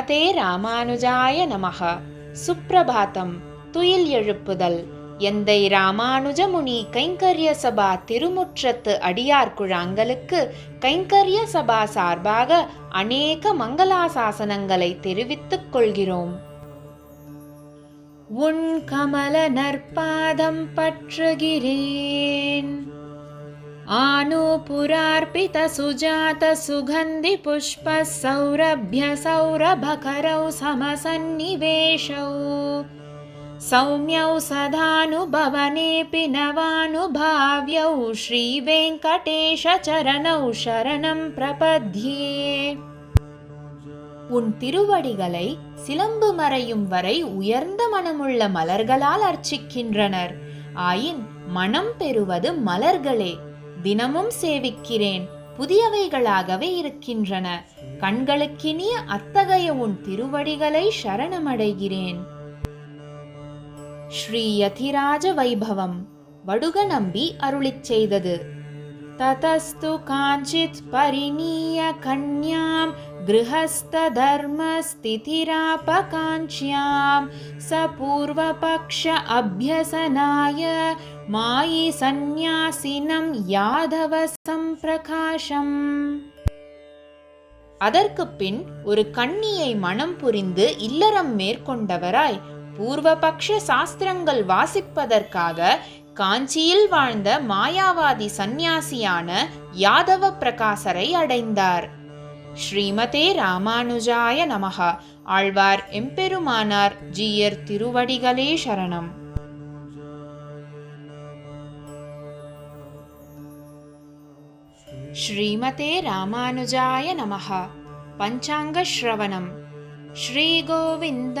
ஸ்ரீமதே ராமானுஜாய நமக. சுப்பிரபாதம் துயில் எழுப்புதல். எந்தை ராமானுஜமுனி கைங்கரிய சபா திருமுற்றத்து அடியார் குழாங்களுக்கு கைங்கரிய சபா சார்பாக அநேக மங்களாசாசனங்களை தெரிவித்துக் கொள்கிறோம். உன் கமல நற்பாதம் பற்றுகிறேன். आनूपुरार्पित सुजात सुगन्धि पुष्प सौरभ्य सौरभकरौ समसन्निवेशौ सौम्यौ सदानुभवनेऽपि नवानुभाव्यौ श्रीवेङ्कटेशचरणौ शरणं प्रपद्ये உன் திருவடிகளை சிலம்பு மறையும் வரை உயர்ந்த மனமுள்ள மலர்களால் அர்ச்சிக்கின்றனர் ஆயின் மனம் பெறுவது மலர்களே தினமும் சேவிக்கிறேன். புதியவைகளாகவே இருக்கின்றன. கண்களுக்கினிய அத்தகைய உன் திருவடிகளை சரணமடைகிறேன். ஸ்ரீ யதிராஜ வைபவம். வடுக நம்பி அருளிச் செய்தது. ததஸ்து காஞ்சித் பரிணிய கன்யாம் गृहस्थधर्मस्थितिरापकाङ्क्ष्यां स पूर्वपक्ष अभ्यसनाय मायि सन्न्यासिनं யாதவ சம்பிரகாசம் அதற்கு பின் ஒரு கன்னியை மனம் புரிந்து இல்லறம் மேற்கொண்டவராய் பூர்வபக்ஷ சாஸ்திரங்கள் வாசிப்பதற்காக காஞ்சியில் வாழ்ந்த மாயாவாதி சந்நியாசியான யாதவ பிரகாசரை அடைந்தார் ஸ்ரீமதே ராமானுஜாய நமகா. ஆழ்வார் எம்பெருமானார் ஜீயர் திருவடிகளே சரணம். ஸ்ரீமதே ராமானுஜாய நமகா. பஞ்சாங்க ஸ்ரவணம். ஸ்ரீகோவிந்த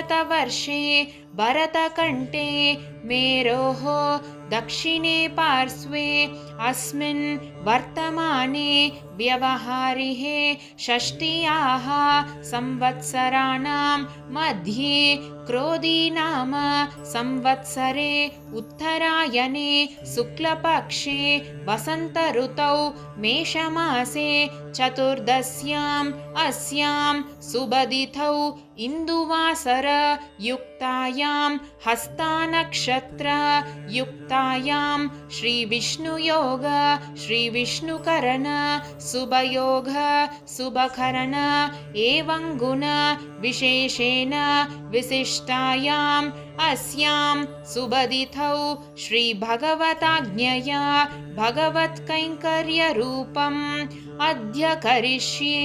भारतवर्षे भरतकण्ठे मेरोः दक्षिणे पार्श्वे अस्मिन् वर्तमाने व्यवहारिहे षष्ट्याः संवत्सराणां मध्ये क्रोधीनाम संवत्सरे उत्तरायणे शुक्लपक्षे वसन्तऋतौ मेषमासे चतुर्दश्याम् अस्यां इन्दुवासरयुक्तायां हस्तानक्षत्रयुक्तायां श्रीविष्णुयोग श्रीविष्णुकरण शुभयोग शुभकरण एवं गुण विशेषेण विशिष्टायाम् अस्यां सुबदितौ श्रीभगवताज्ञया भगवत्कैङ्कर्यरूपम् अद्य करिष्ये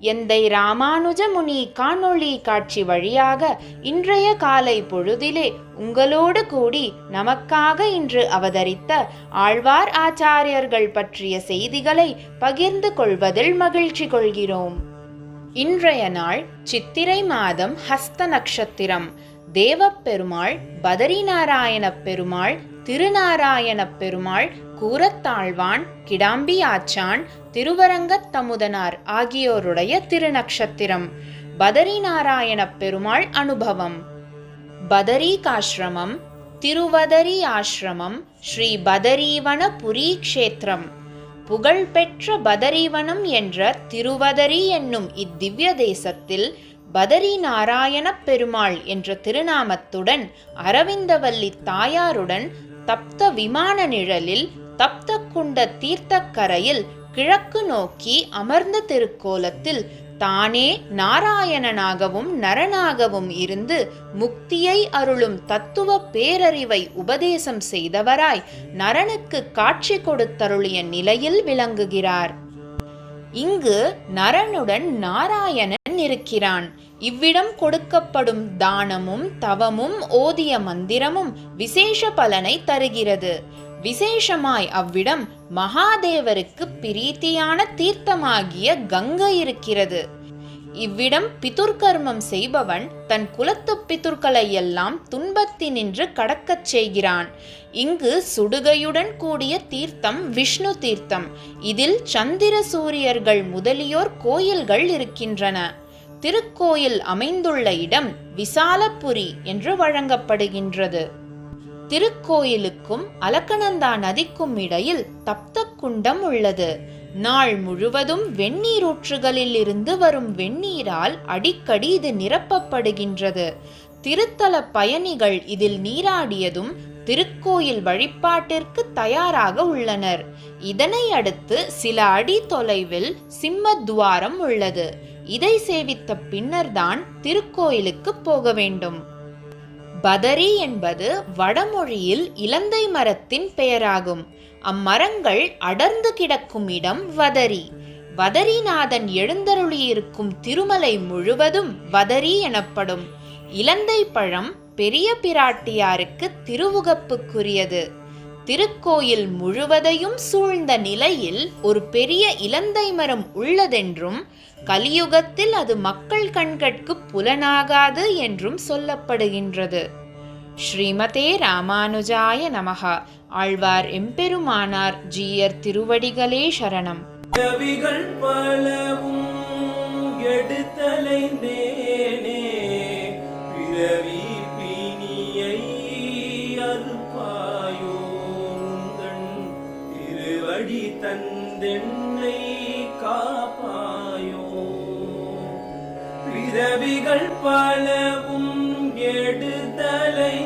எந்தை ராமானுஜ முனி காணொளி காட்சி வழியாக இன்றைய காலை பொழுதிலே உங்களோடு கூடி நமக்காக இன்று அவதரித்த ஆழ்வார் ஆச்சாரியர்கள் பற்றிய செய்திகளை பகிர்ந்து கொள்வதில் மகிழ்ச்சி கொள்கிறோம். இன்றைய நாள் சித்திரை மாதம் ஹஸ்த நட்சத்திரம். தேவப்பெருமாள் பதரிநாராயணப் பெருமாள் திருநாராயணப் பெருமாள் கூரத்தாழ்வான் கிடாம்பி ஆச்சான் திருவரங்கத் தமுதனார் ஆகியோருடைய திருநக்ஷத்திரம். பதரிநாராயணப் பெருமாள் அனுபவம். பதரீகாசிரமம் திருவதரி ஆசிரமம் ஸ்ரீ பதரீவன புரி க்ஷேத்திரம் புகழ்பெற்ற பதரிவனம் என்ற திருவதரி என்னும் இத்திவ்ய தேசத்தில் பதரி நாராயணப் பெருமாள் என்ற திருநாமத்துடன் அரவிந்தவல்லி தாயாருடன் தப்த விமான நிழலில் தப்த குண்ட தீர்த்தக்கரையில் கிழக்கு நோக்கி அமர்ந்த திருக்கோலத்தில் தானே நாராயணனாகவும் நரனாகவும் இருந்து முக்தியை அருளும் தத்துவ பேரறிவை உபதேசம் செய்தவராய் நரனுக்கு காட்சி கொடுத்தருளிய நிலையில் விளங்குகிறார். இங்கு நரனுடன் நாராயணன் இருக்கிறான். இவ்விடம் கொடுக்கப்படும் தானமும் தவமும் ஓதிய மந்திரமும் விசேஷ பலனை தருகிறது. விசேஷமாய் அவ்விடம் மகாதேவருக்கு பிரீத்தியான தீர்த்தமாகிய கங்கை இருக்கிறது. இவ்விடம் பிதுர்கர்மம் செய்பவன் தன் குலத்து பிதுர்களை எல்லாம் துன்பத்தினின்று கடக்கச் செய்கிறான். இங்கு சுடுகையுடன் கூடிய தீர்த்தம் விஷ்ணு தீர்த்தம். இதில் சந்திர சூரியர்கள் முதலியோர் கோயில்கள் இருக்கின்றன. திருக்கோயில் அமைந்துள்ள இடம் விசாலபுரி என்று வழங்கப்படுகின்றது. திருக்கோயிலுக்கும் அலக்கநந்தா நதிக்கும் இடையில் தப்த குண்டம் உள்ளது. நாள் முழுவதும் வெந்நீரூற்றுகளில் இருந்து வரும் வெந்நீரால் அடிக்கடி இது நிரப்பப்படுகின்றது. திருத்தல பயணிகள் இதில் நீராடியதும் திருக்கோயில் வழிபாட்டிற்கு தயாராக உள்ளனர். இதனை அடுத்து சில அடி தொலைவில் சிம்மத்வாரம் உள்ளது. இதை சேவித்த பின்னர்தான் திருக்கோயிலுக்கு போக வேண்டும். பதரி என்பது வடமொழியில் இலந்தை மரத்தின் பெயராகும். அம்மரங்கள் அடர்ந்து கிடக்கும் இடம் வதரி. வதரிநாதன் எழுந்தருளியிருக்கும் திருமலை முழுவதும் வதரி எனப்படும். இலந்தை பழம் பெரிய பிராட்டியாருக்கு திருவுகப்புக்குரியது. திருக்கோயில் முழுவதையும் சூழ்ந்த நிலையில் ஒரு பெரிய இலந்தை மரம் உள்ளதென்றும் கலியுகத்தில் அது மக்கள் கண்கட்கு புலனாகாது என்றும் சொல்லப்படுகின்றது. ஸ்ரீமதே ராமானுஜாய நமகா. ஆழ்வார் எம்பெருமானார் ஜீயர் திருவடிகளே சரணம். பலவும் எடுத்தலை எடுத்தலைந்தேனே பிறவி திருவடி தந்தென்னை காப்பாயோ பிறவிகள் பலவும் எடுத்தலைந்தேனே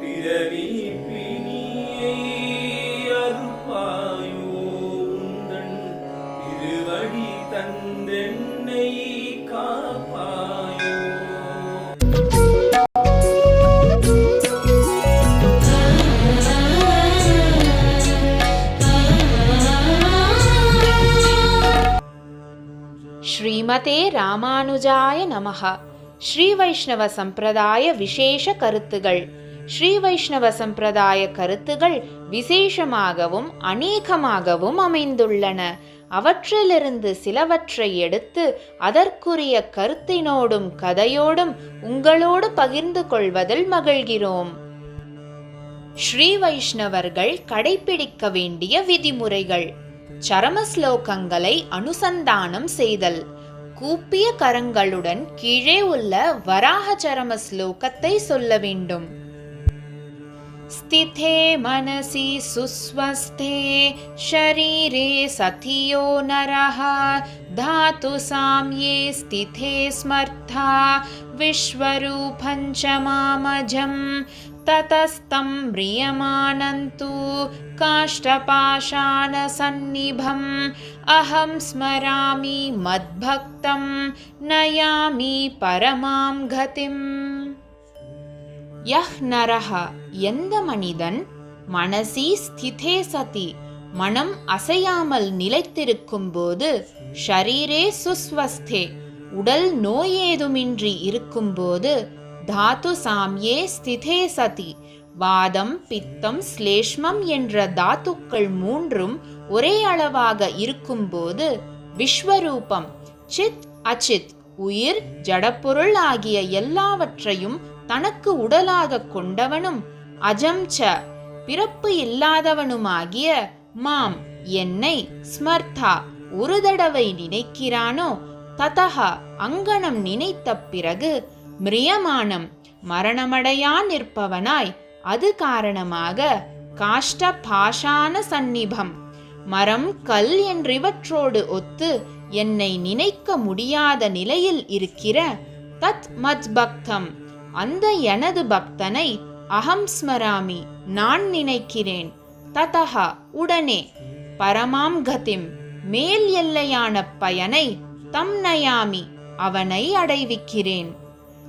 பிறவி பிணியை அறுப்பாயோ உந்தன் திருவடி தந்தென்னை காப்பாயோ ஸ்ரீமதே ராமானுஜாய நமகா ஸ்ரீ வைஷ்ணவ சம்பிரதாய விசேஷ கருத்துகள் ஸ்ரீ வைஷ்ணவ சம்பிரதாய கருத்துகள் விசேஷமாகவும் அநேகமாகவும் அமைந்துள்ளன। அவற்றிலிருந்து சிலவற்றை எடுத்து அதற்குரிய கருத்தினோடும் கதையோடும் உங்களோடு பகிர்ந்து கொள்வதில் மகிழ்கிறோம். ஸ்ரீ வைஷ்ணவர்கள் கடைபிடிக்க வேண்டிய விதிமுறைகள். சரம ஸ்லோகங்களை அனுசந்தானம் செய்தல். கூப்பிய கரங்களுடன் கீழே உள்ள வராக சரம ஸ்லோகத்தை சொல்ல வேண்டும் स्थिते मनसि सुस्वस्थे शरीरे सथियो नरः धातु साम्ये स्थिते स्मर्था विश्वरूपं च मामजं ततस्तं म्रियमाणन्तु काष्ठपाषाणसन्निभम् अहं स्मरामि मद्भक्तं नयामि परमां गतिम् யஹ் நரஹ எந்த மனிதன் மனசி ஸ்திதே சதி மனம் அசையாமல் நிலைத்திருக்கும் போது ஷரீரே சுஸ்வஸ்தே உடல் நோயேதுமின்றி இருக்கும்போது தாத்து சாம்யே ஸ்திதே சதி. வாதம் பித்தம் ஸ்லேஷ்மம் என்ற தாத்துக்கள் மூன்றும் ஒரே அளவாக இருக்கும்போது விஸ்வரூபம் சித் அச்சித் உயிர் ஜடப்பொருள் ஆகிய எல்லாவற்றையும் தனக்கு உடலாக கொண்டவனும் அஜம் ச பிறப்பு இல்லாதவனுமாகிய மாம் என்னை ஸ்மர்த்தா ஒரு தடவை நினைக்கிறானோ ததஹா அங்கனம் நினைத்த பிறகு மிரியமானம் மரணமடையா நிற்பவனாய். அது காரணமாக காஷ்ட பாஷான சந்நிபம். மரம் கல் என்றிவற்றோடு ஒத்து என்னை நினைக்க முடியாத நிலையில் இருக்கிற தத் மத் பக்தம் அந்த எனது பக்தனை அகம் ஸ்மராமி நான் நினைக்கிறேன். ததஹா உடனே. பரமாம் கதிம் மேல் எல்லையான பயனை தம் நயாமி அவனை அடைவிக்கிறேன்.